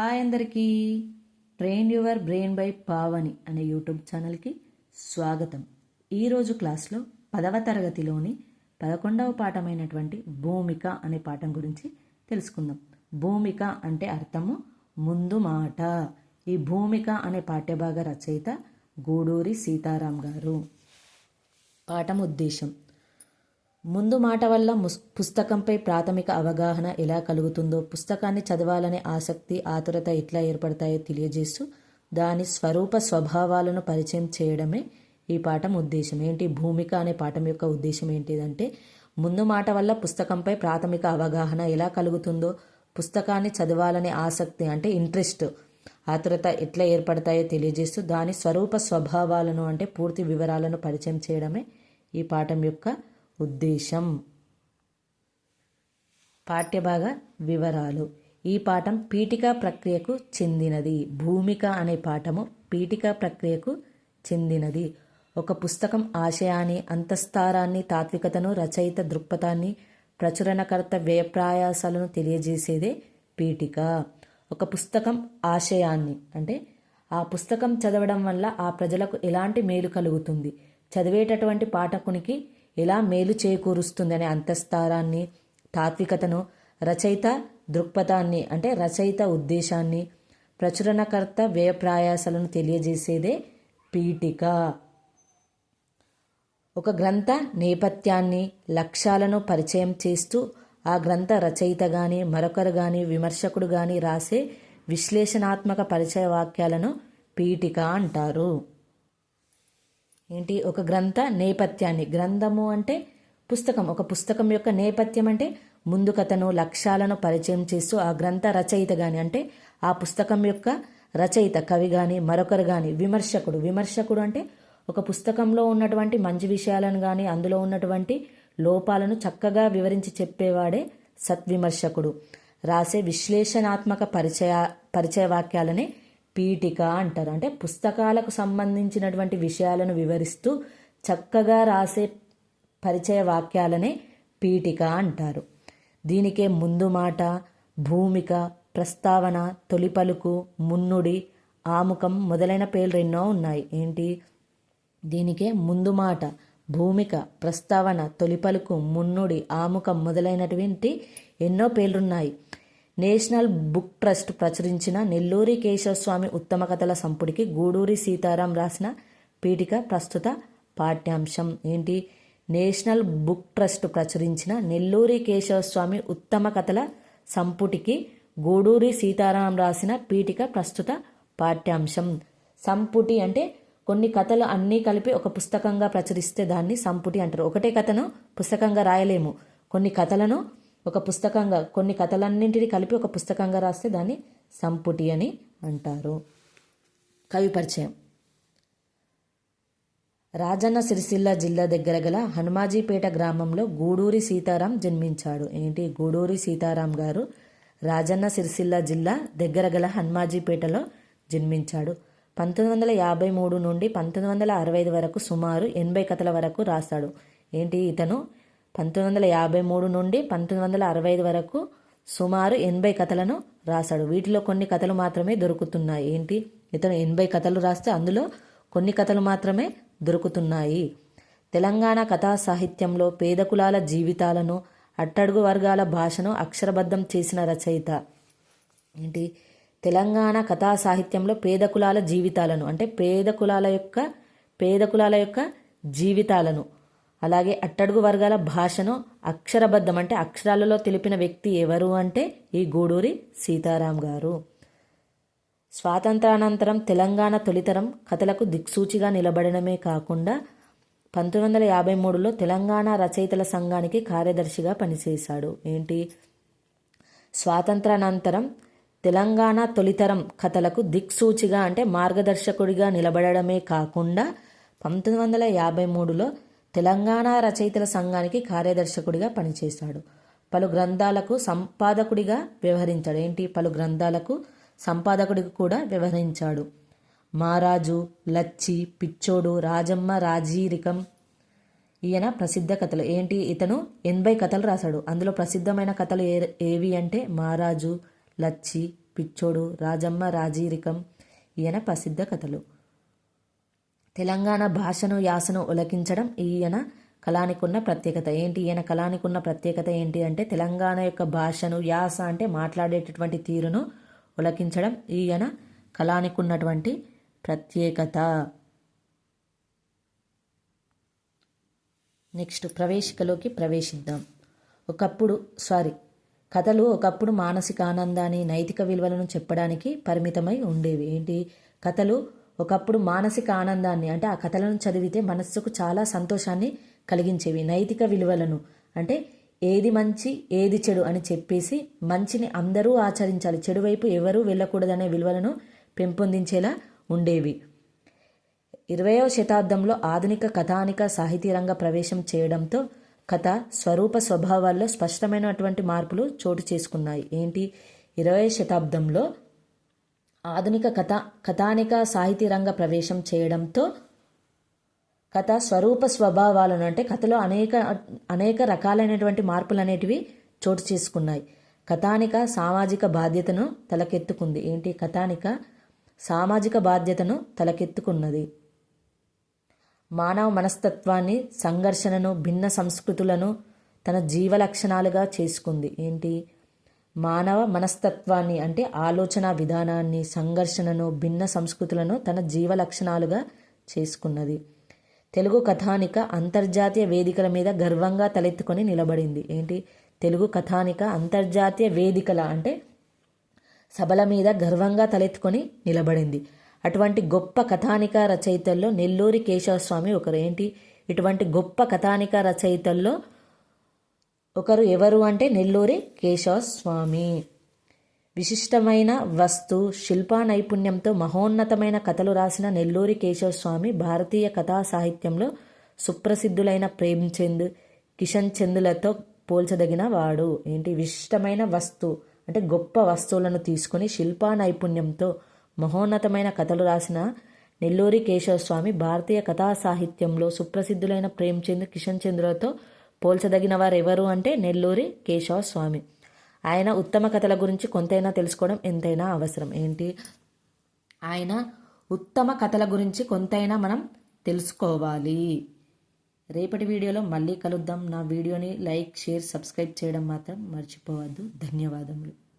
Hi అందరికీ. Train your brain by Pavani అనే YouTube ఛానల్కి స్వాగతం. ఈరోజు క్లాస్లో పదవ తరగతిలోని పదకొండవ పాఠమైనటువంటి భూమిక అనే పాఠం గురించి తెలుసుకుందాం. భూమిక అంటే అర్థము ముందు మాట. ఈ భూమిక అనే పాఠ్యభాగ రచయిత గూడూరి సీతారాం గారు. పాఠం ఉద్దేశం ముందు మాట వల్ల ముస్ పుస్తకంపై ప్రాథమిక అవగాహన ఎలా కలుగుతుందో పుస్తకాన్ని చదవాలనే ఆసక్తి ఆతురత ఎట్లా ఏర్పడతాయో తెలియజేస్తూ దాని స్వరూప స్వభావాలను పరిచయం చేయడమే ఈ పాఠం ఉద్దేశం. ఏంటి? భూమిక అనే పాఠం యొక్క ఉద్దేశం ఏంటిదంటే ముందు మాట వల్ల పుస్తకంపై ప్రాథమిక అవగాహన ఎలా కలుగుతుందో పుస్తకాన్ని చదవాలనే ఆసక్తి అంటే ఇంట్రెస్ట్ ఆతురత ఎట్లా ఏర్పడతాయో తెలియజేస్తూ దాని స్వరూప స్వభావాలను అంటే పూర్తి వివరాలను పరిచయం చేయడమే ఈ పాఠం యొక్క ఉద్దేశం. పాఠ్యభాగ వివరాలు. ఈ పాఠం పీఠికా ప్రక్రియకు చెందినది. భూమిక అనే పాఠము పీఠికా ప్రక్రియకు చెందినది. ఒక పుస్తకం ఆశయాన్ని అంతస్తారాన్ని తాత్వికతను రచయిత దృక్పథాన్ని ప్రచురణకర్త వ్యయప్రాయాసాలను తెలియజేసేదే పీఠిక. ఒక పుస్తకం ఆశయాన్ని అంటే ఆ పుస్తకం చదవడం వల్ల ఆ ప్రజలకు ఎలాంటి మేలు కలుగుతుంది? చదివేటటువంటి పాఠకునికి ఎలా మేలు చేకూరుస్తుందనే అంతస్తారాన్ని తాత్వికతను రచయిత దృక్పథాన్ని అంటే రచయిత ఉద్దేశాన్ని ప్రచురణకర్త వ్యయప్రాయాసాలను తెలియజేసేదే పీఠిక. ఒక గ్రంథ నేపథ్యాన్ని లక్ష్యాలను పరిచయం చేస్తూ ఆ గ్రంథ రచయిత కానీ మరొకరు కానీ విమర్శకుడు కానీ రాసే విశ్లేషణాత్మక పరిచయ వాక్యాలను పీఠిక అంటారు. ఏంటి? ఒక గ్రంథ నేపథ్యాన్ని. గ్రంథము అంటే పుస్తకం. ఒక పుస్తకం యొక్క నేపథ్యం అంటే ముందు కథను లక్ష్యాలను పరిచయం చేస్తూ ఆ గ్రంథ రచయిత కానీ అంటే ఆ పుస్తకం యొక్క రచయిత కవి కానీ మరొకరు కానీ విమర్శకుడు. విమర్శకుడు అంటే ఒక పుస్తకంలో ఉన్నటువంటి మంచి విషయాలను కానీ అందులో ఉన్నటువంటి లోపాలను చక్కగా వివరించి చెప్పేవాడే సత్విమర్శకుడు. రాసే విశ్లేషణాత్మక పరిచయ పరిచయ వాక్యాలనే పీఠిక అంటారు. అంటే పుస్తకాలకు సంబంధించినటువంటి విషయాలను వివరిస్తూ చక్కగా రాసే పరిచయ వాక్యాలనే పీఠిక అంటారు. దీనికే ముందు మాట భూమిక ప్రస్తావన తొలి పలుకు మున్నుడి ఆముఖం మొదలైన పేర్లు ఎన్నో ఉన్నాయి. ఏంటి? దీనికే ముందు మాట భూమిక ప్రస్తావన తొలి పలుకు మున్నుడి ఆముఖం మొదలైనటువంటి ఎన్నో పేర్లున్నాయి. నేషనల్ బుక్ ట్రస్ట్ ప్రచురించిన నెల్లూరి కేశవస్వామి ఉత్తమ కథల సంపుటికి గూడూరి సీతారాం రాసిన పీఠిక ప్రస్తుత పాఠ్యాంశం. ఏంటి? నేషనల్ బుక్ ట్రస్ట్ ప్రచురించిన నెల్లూరి కేశవస్వామి ఉత్తమ కథల సంపుటికి గూడూరి సీతారాం రాసిన పీఠిక ప్రస్తుత పాఠ్యాంశం. సంపుటి అంటే కొన్ని కథలు అన్నీ కలిపి ఒక పుస్తకంగా ప్రచురిస్తే దాన్ని సంపుటి అంటారు. ఒకటే కథను పుస్తకంగా రాయలేము. కొన్ని కథలను ఒక పుస్తకంగా కొన్ని కథలన్నింటినీ కలిపి ఒక పుస్తకంగా రాస్తే దాన్ని సంపుటి అని అంటారు. కవి పరిచయం. రాజన్న సిరిసిల్ల జిల్లా దగ్గర గల హనుమాజీపేట గ్రామంలో గూడూరి సీతారాం జన్మించాడు. ఏంటి? గూడూరి సీతారాం గారు రాజన్న సిరిసిల్ల జిల్లా దగ్గర గల హనుమాజీపేటలో జన్మించాడు. పంతొమ్మిది వందల యాభై మూడు నుండి పంతొమ్మిది వందల అరవై ఐదు వరకు సుమారు ఎనభై కథల వరకు రాస్తాడు. ఏంటి? ఇతను పంతొమ్మిది వందల యాభై మూడు నుండి పంతొమ్మిది వందల అరవై ఐదు వరకు సుమారు ఎనభై కథలను రాశాడు. వీటిలో కొన్ని కథలు మాత్రమే దొరుకుతున్నాయి. ఏంటి? ఇతను ఎనభై కథలు రాస్తే అందులో కొన్ని కథలు మాత్రమే దొరుకుతున్నాయి. తెలంగాణ కథా సాహిత్యంలో పేద కులాల జీవితాలను అట్టడుగు వర్గాల భాషను అక్షరబద్ధం చేసిన రచయిత. ఏంటి? తెలంగాణ కథా సాహిత్యంలో పేద కులాల జీవితాలను అంటే పేద కులాల యొక్క పేద కులాల యొక్క జీవితాలను అలాగే అట్టడుగు వర్గాల భాషను అక్షరబద్ధం అంటే అక్షరాలలో తెలిపిన వ్యక్తి ఎవరు అంటే ఈ గూడూరి సీతారాం గారు. స్వాతంత్రానంతరం తెలంగాణ తొలితరం కథలకు దిక్సూచిగా నిలబడమే కాకుండా పంతొమ్మిది వందల యాభై మూడులో తెలంగాణ రచయితల సంఘానికి కార్యదర్శిగా పనిచేశాడు. ఏంటి? స్వాతంత్రానంతరం తెలంగాణ తొలితరం కథలకు దిక్సూచిగా అంటే మార్గదర్శకుడిగా నిలబడమే కాకుండా పంతొమ్మిది వందల యాభై మూడులో తెలంగాణ రచయితల సంఘానికి కార్యదర్శకుడిగా పనిచేశాడు. పలు గ్రంథాలకు సంపాదకుడిగా వ్యవహరించాడు. ఏంటి? పలు గ్రంథాలకు సంపాదకుడికి కూడా వ్యవహరించాడు. మారాజు లచ్చి పిచ్చోడు రాజమ్మ రాజీరికం ఈయన ప్రసిద్ధ కథలు. ఏంటి? ఇతను ఎనభై కథలు రాశాడు. అందులో ప్రసిద్ధమైన కథలు ఏ ఏవి అంటే మారాజు లచ్చి పిచ్చోడు రాజమ్మ రాజీరికం ఈయన ప్రసిద్ధ కథలు. తెలంగాణ భాషను యాసను ఉలకించడం ఈయన కళానికున్న ప్రత్యేకత. ఏంటి? ఈయన కళానికున్న ప్రత్యేకత ఏంటి అంటే తెలంగాణ యొక్క భాషను యాస అంటే మాట్లాడేటటువంటి తీరును ఉలకించడం ఈయన కళానికున్నటువంటి ప్రత్యేకత. నెక్స్ట్ ప్రవేశికలోకి ప్రవేశిద్దాం. ఒకప్పుడు సారీ కథలు ఒకప్పుడు మానసిక ఆనందాన్ని నైతిక విలువలను చెప్పడానికి పరిమితమై ఉండేవి. ఏంటి? కథలు ఒకప్పుడు మానసిక ఆనందాన్ని అంటే ఆ కథలను చదివితే మనస్సుకు చాలా సంతోషాన్ని కలిగించేవి. నైతిక విలువలను అంటే ఏది మంచి ఏది చెడు అని చెప్పేసి మంచిని అందరూ ఆచరించాలి. చెడు వైపు ఎవరూ వెళ్ళకూడదనే విలువలను పెంపొందించేలా ఉండేవి. ఇరవయవ శతాబ్దంలో ఆధునిక కథానిక సాహితీ రంగ ప్రవేశం చేయడంతో కథ స్వరూప స్వభావాల్లో స్పష్టమైనటువంటి మార్పులు చోటు చేసుకున్నాయి. ఏంటి? ఇరవై శతాబ్దంలో ఆధునిక కథ కథానిక సాహితీ రంగ ప్రవేశం చేయడంతో కథ స్వరూప స్వభావాలను అంటే కథలో అనేక అనేక రకాలైనటువంటి మార్పులు అనేటివి చోటు చేసుకున్నాయి. కథానిక సామాజిక బాధ్యతను తలకెత్తుకుంది. ఏంటి? కథానిక సామాజిక బాధ్యతను తలకెత్తుకున్నది. మానవ మనస్తత్వాన్ని సంఘర్షణను భిన్న సంస్కృతులను తన జీవ లక్షణాలుగా చేసుకుంది. ఏంటి? మానవ మనస్తత్వాన్ని అంటే ఆలోచన విధానాన్ని సంఘర్షణను భిన్న సంస్కృతులను తన జీవ లక్షణాలుగా చేసుకున్నది. తెలుగు కథానిక అంతర్జాతీయ వేదికల మీద గర్వంగా తలెత్తుకొని నిలబడింది. ఏంటి? తెలుగు కథానిక అంతర్జాతీయ వేదికల అంటే సభల మీద గర్వంగా తలెత్తుకొని నిలబడింది. అటువంటి గొప్ప కథానిక రచయితల్లో నెల్లూరి కేశవస్వామి ఒకరు. ఏంటి? ఇటువంటి గొప్ప కథానిక రచయితల్లో ఒకరు ఎవరు అంటే నెల్లూరి కేశవస్వామి. విశిష్టమైన వస్తు శిల్పా నైపుణ్యంతో మహోన్నతమైన కథలు రాసిన నెల్లూరి కేశవస్వామి భారతీయ కథా సాహిత్యంలో సుప్రసిద్ధులైన ప్రేమ్చంద్ కిషన్ చందులతో పోల్చదగిన వాడు. ఏంటి? విశిష్టమైన వస్తు అంటే గొప్ప వస్తువులను తీసుకుని శిల్పా నైపుణ్యంతో మహోన్నతమైన కథలు రాసిన నెల్లూరి కేశవస్వామి భారతీయ కథా సాహిత్యంలో సుప్రసిద్ధులైన ప్రేమ్చంద్ కిషన్ చంద్రతో పోల్చదగిన వారు ఎవరు అంటే నెల్లూరి కేశవస్వామి. ఆయన ఉత్తమ కథల గురించి కొంతైనా తెలుసుకోవడం ఎంతైనా అవసరం. ఏంటి? ఆయన ఉత్తమ కథల గురించి కొంతైనా మనం తెలుసుకోవాలి. రేపటి వీడియోలో మళ్ళీ కలుద్దాం. నా వీడియోని లైక్ షేర్ సబ్స్క్రైబ్ చేయడం మాత్రం మర్చిపోవద్దు. ధన్యవాదములు.